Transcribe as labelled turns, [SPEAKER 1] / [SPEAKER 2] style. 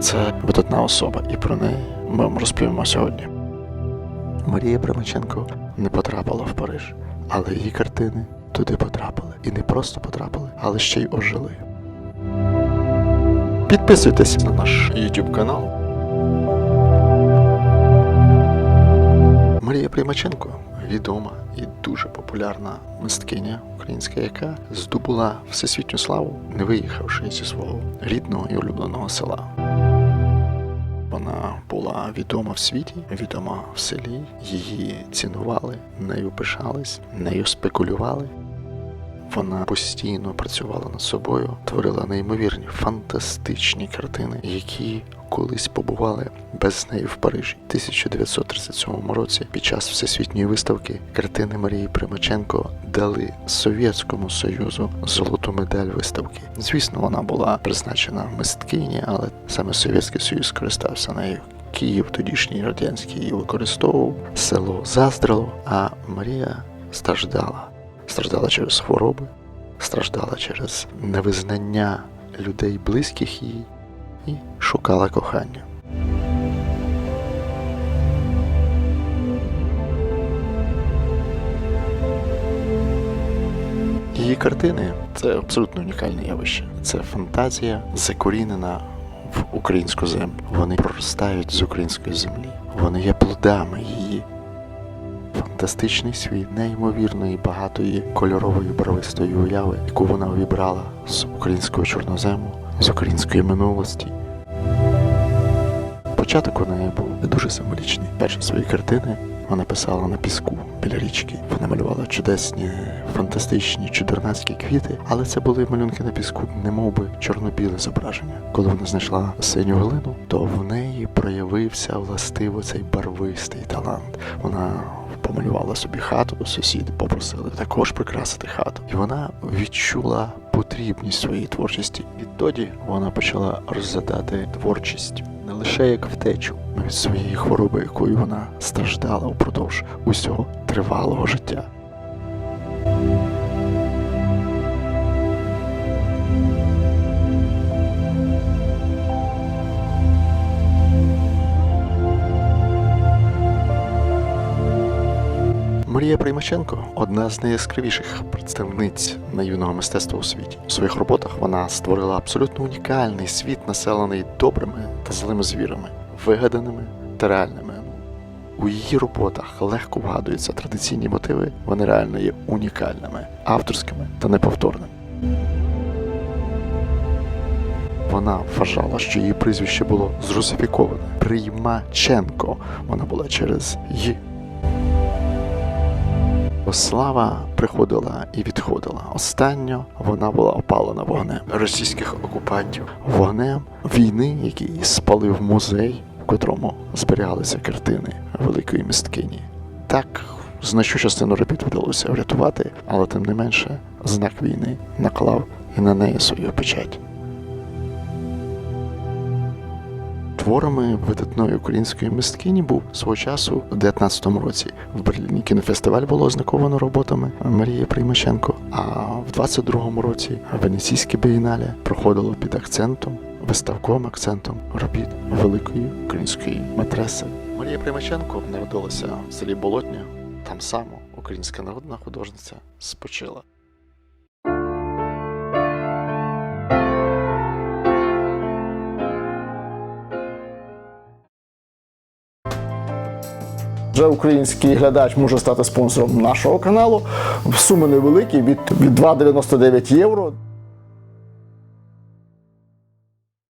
[SPEAKER 1] Це видатна особа, і про неї ми вам розповімо сьогодні. Марія Примаченко не потрапила в Париж, але її картини туди потрапили. І не просто потрапили, але ще й ожили. Підписуйтесь на наш YouTube канал. Марія Примаченко відома і дуже популярна мисткиня українська, яка здобула всесвітню славу, не виїхавши зі свого рідного і улюбленого села. Вона була відома в світі, відома в селі. Її цінували, нею пишались, нею спекулювали. Вона постійно працювала над собою, творила неймовірні, фантастичні картини, які колись побували без неї в Парижі. У 1937 році під час всесвітньої виставки картини Марії Примаченко дали Совєтському Союзу золоту медаль виставки. Звісно, вона була призначена мисткині, але саме Совєтський Союз скористався нею. Київ, тодішній радянський її використовував, село заздрило, а Марія страждала. Страждала через хвороби, страждала через невизнання людей близьких їй і шукала кохання. Її картини це абсолютно унікальне явище. Це фантазія закорінена в українську землю. Вони проростають з української землі. Вони є плодами її. Фантастичний світ неймовірної багатої кольорової барвистої уяви, яку вона увібрала з українського чорнозему, з української минулості. Початок у неї був дуже символічний. Перші свої картини вона писала на піску біля річки. Вона малювала чудесні, фантастичні, чудернацькі квіти, але це були малюнки на піску, немов би чорно-біле зображення. Коли вона знайшла синю глину, то в неї проявився властиво цей барвистий талант. Вона помалювала собі хату, сусіди попросили також прикрасити хату. І вона відчула потрібність своєї творчості. Відтоді вона почала розглядати творчість не лише як втечу від своєї хвороби, якою вона страждала упродовж усього тривалого життя. Марія Приймаченко одна з найяскравіших представниць наївного мистецтва у світі. У своїх роботах вона створила абсолютно унікальний світ, населений добрими та злими звірами, вигаданими та реальними. У її роботах легко вгадуються традиційні мотиви, вони реально є унікальними, авторськими та неповторними. Вона вважала, що її прізвище було зрусифіковане. Приймаченко. Вона була через «й». Слава приходила і відходила. Останньо вона була опалена вогнем російських окупантів, вогнем війни, який спалив музей, в котрому зберігалися картини великої мисткині. Так, значну частину робіт вдалося врятувати, але тим не менше знак війни наклав і на неї свою печать. Творами видатної української мисткині був свого часу у 19-му році. В Берліні кінофестиваль було ознаковано роботами Марії Приймаченко. А в 22-му році Венеційське бієнале проходило під акцентом, виставковим акцентом робіт великої української матреси. Марія Приймаченко народилася в селі Болотня. Там само українська народна художниця спочила.
[SPEAKER 2] Вже український глядач може стати спонсором нашого каналу. Суми невеликі від, від 2,99 євро.